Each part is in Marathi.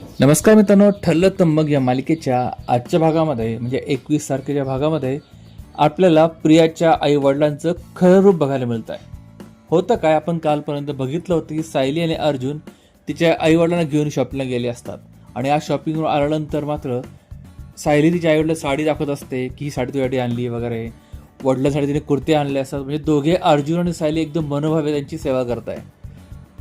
नमस्कार मित्रांनो ठरलं तम्मग या मालिकेच्या आजच्या भागामध्ये म्हणजे एकवीस तारखेच्या भागामध्ये आपल्याला प्रियाच्या आई वडिलांचं खरं रूप बघायला मिळत आहे होतं काय आपण कालपर्यंत बघितलं होतं की सायली आणि अर्जुन तिच्या आई वडिलांना घेऊन शॉपिंगला गेले असतात. आणि या शॉपिंगवर आल्यानंतर मात्र सायली तिच्या आईवडिला साडी दाखवत असते की ही साडी तुझ्यासाठी आणली वगैरे. वडिलांसाठी तिने कुर्ते आणले असतात. म्हणजे दोघे अर्जुन आणि सायली एकदम मनोभावे त्यांची सेवा करत आहे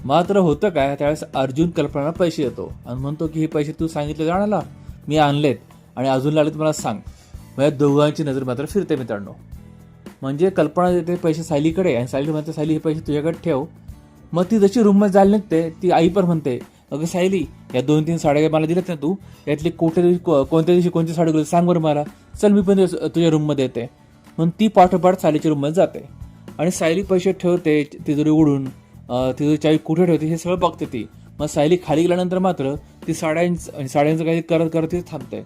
मात्र होतं काय? त्यावेळेस अर्जुन कल्पनाला पैसे देतो आणि म्हणतो की हे पैसे तू सांगितले जाणाला मी आणलेत. आणि अजून लागले मला सांग. माझ्या दोघांची नजर मात्र फिरते मित्रांनो. म्हणजे कल्पना देते पैसे सायलीकडे आणि सायली म्हणते सायली हे पैसे तुझ्याकडे ठेव. मग ती जशी रूममध्ये जायला निघते ती आई पण म्हणते अगं सायली या दोन तीन साड्या मला दिल्यात ना तू? यातली कोणत्या दिवशी कोणत्या दिवशी कोणती साडी गेली सांग बरं मला. चल मी पण तुझ्या- तुझ्या रूममध्ये येते. म्हणून ती पाठोपाठ सायलीच्या रूममध्ये जाते. आणि सायली पैसे ठेवते तिजोरी उडून तिथं तिजोरी चावी कुठे ठेवते हे सगळं बघते ती. मग सायली खाली गेल्यानंतर मात्र ती साड्यांचं साड्यांचं काही करत करत ती थांबते.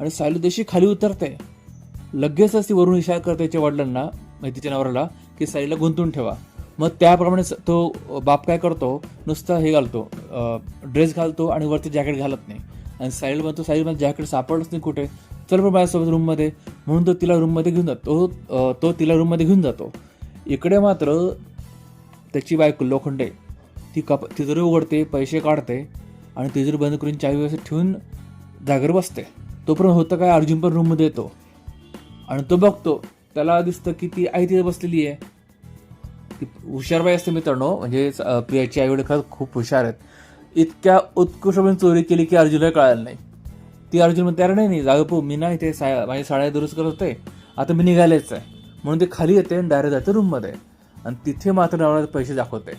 आणि सायली तशी खाली उतरते लगेचच ती वरून इशारा करते तिच्या वडिलांना म्हणजे तिच्या नवऱ्याला की साईला गुंतून ठेवा. मग त्याप्रमाणे तो बाप काय करतो नुसता हे घालतो ड्रेस घालतो आणि वरती जॅकेट घालत नाही. आणि साईला म्हणतो साईल मला जॅकेट सापडलंच नाही कुठे. चल पण माझ्यासोबत रूममध्ये म्हणून तो तिला रूममध्ये घेऊन जातो तो तो तिला रूममध्ये घेऊन जातो. इकडे मात्र त्याची बायको लोखंडे ती कप तिजोरी उघडते पैसे काढते आणि तिजोरी बंद करून चावी व्यवस्थित ठेवून जागेवर बसते तोपर्यंत होतं काय अर्जुन पण रूममध्ये येतो. आणि तो बघतो त्याला दिसतं की ती आई तिथे बसलेली आहे. ती हुशारबाई असते मित्रांनो म्हणजे प्रियाची आईवडील खरंच खूप हुशार आहेत. इतक्या उत्कृष्टपणे चोरी केली की अर्जुनला कळायला नाही. ती अर्जुन म्हणते अरे नाही नाही जागा पो मी ना इथे सा माझी साड्या दुरुस्त करत होते. आता मी निघालेच आहे. म्हणून ते खाली येते आणि डायरेक्ट जाते रूममध्ये आणि तिथे मात्र नवरा पैसे दाखवते.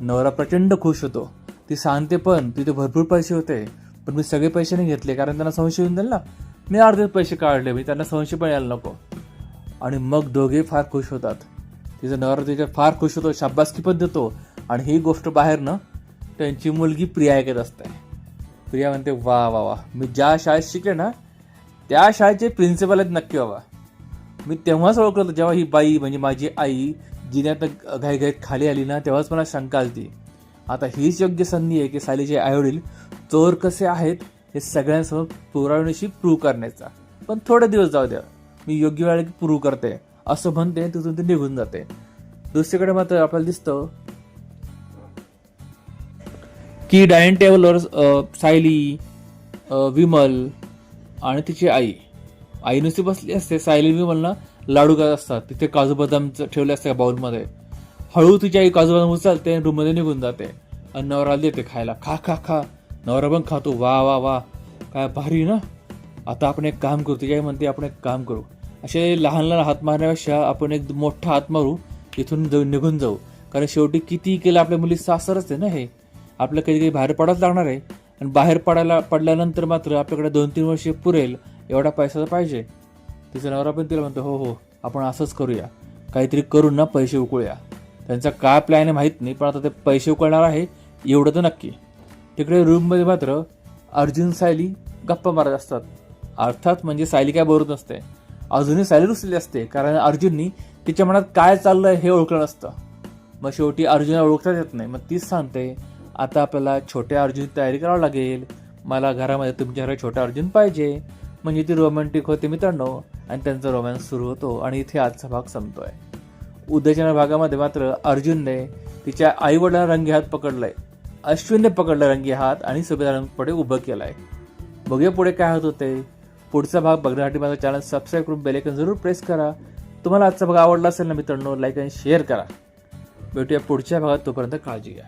नवरा प्रचंड खुश होतो. ती सांगते पण तिथे भरपूर पैसे होते पण मी सगळे पैसे नाही घेतले कारण त्यांना संशय येऊन जाईल ना. मी अर्धे पैसे काढले मी त्यांना संशय पण यायला नको. आणि मग दोघे फार खुश होतात. तिचा नवरा तिच्या फार खुश होतो शाब्बासकी पण देतो. आणि ही गोष्ट बाहेर ना त्यांची मुलगी प्रिया ऐकत असते. प्रिया म्हणते वा वा वा मी ज्या शाळेत शिकले ना त्या शाळेचे प्रिन्सिपल आहेत नक्की बाबा. मी तेव्हाच ओळखलं होतं जेव्हा ही बाई म्हणजे माझी आई जिन्यात घाईघाईत खाली आली ना तेव्हाच मला शंका आली आता हीच योग्य संधी आहे की सालीचे आईवडील चोर कसे आहेत हे सगळ्यांसमोर पुरावणीशी प्रूव्ह करण्याचा. पण थोडे दिवस जाऊ द्या. मी योग्य वेळेला प्रूव्ह करते. असं म्हणते तिथून ते निघून जाते. दुसरीकडे मात्र आपल्याला दिसतं की डायनिंग टेबलवर सायली विमल आणि तिची आई. आई नुसती बसली असते. सायली विमलना लाडू करत असतात. तिथे काजू बदाम ठेवले असते बाउलमध्ये हळू तिच्या आई काजू बदाम उचलते आणि रूममध्ये निघून जाते. आणि नवरा देते खायला. खा खा खा. नवरा पण खातो. वा वा वा. काय भारी ना? आता आपण एक काम करू. तिच्या आई म्हणते आपण एक काम करू. असे लहान लहान हात मारण्यापेक्षा आपण एक मोठा हात मारू. इथून जाऊ निघून जाऊ. कारण शेवटी किती केलं आपल्या मुली सासरच आहे ना हे? आपलं कधी कधी बाहेर पडायला लागणार आहे. आणि बाहेर पडायला पडल्यानंतर मात्र आपल्याकडे दोन तीन वर्षे पुरेल. एवढा पैसा पाहिजे. तिचा नवरा पण तिला म्हणतो हो हो आपण असंच करूया. काहीतरी करून ना पैसे उकळूया. त्यांचा काय प्लॅन आहे माहीत नाही पण आता ते पैसे उकळणार आहे एवढं तर नक्की. तिकडे रूममध्ये मात्र अर्जुन सायली गप्पा मारत असतात. अर्थात म्हणजे सायली काय बोलत नसते. अजूनही सायली रुसलेली असते कारण अर्जुननी तिच्या मनात काय चाललंय हे ओळखलं नसतं. मग शेवटी अर्जुनला ओळखताच येत नाही. मग तीच सांगते आता आपल्याला छोट्या अर्जुनची तयारी करावं लागेल. मला घरामध्ये तुमच्या घरात छोटा अर्जुन पाहिजे. म्हणजे ती रोमॅन्टिक होते मित्रांनो. आणि त्यांचा रोमॅन्स सुरू होतो आणि इथे आजचा भाग संपतोय. उद्याच्या भागामध्ये मात्र अर्जुनने तिच्या आईवडिलांना रंगी हात पकडलाय. अश्विनने पकडला रंगी हात आणि सुभेदारांपुढे उभं केलाय. बघूया पुढे काय होत होते. पुढचा भाग बघण्यासाठी माझा चॅनल सबस्क्राईब करून बेलेकन जरूर प्रेस करा. तुम्हाला आजचा भाग आवडला असेल ना मित्रांनो लाईक आणि शेअर करा. भेटूया पुढच्या भागात तोपर्यंत काळजी घ्या.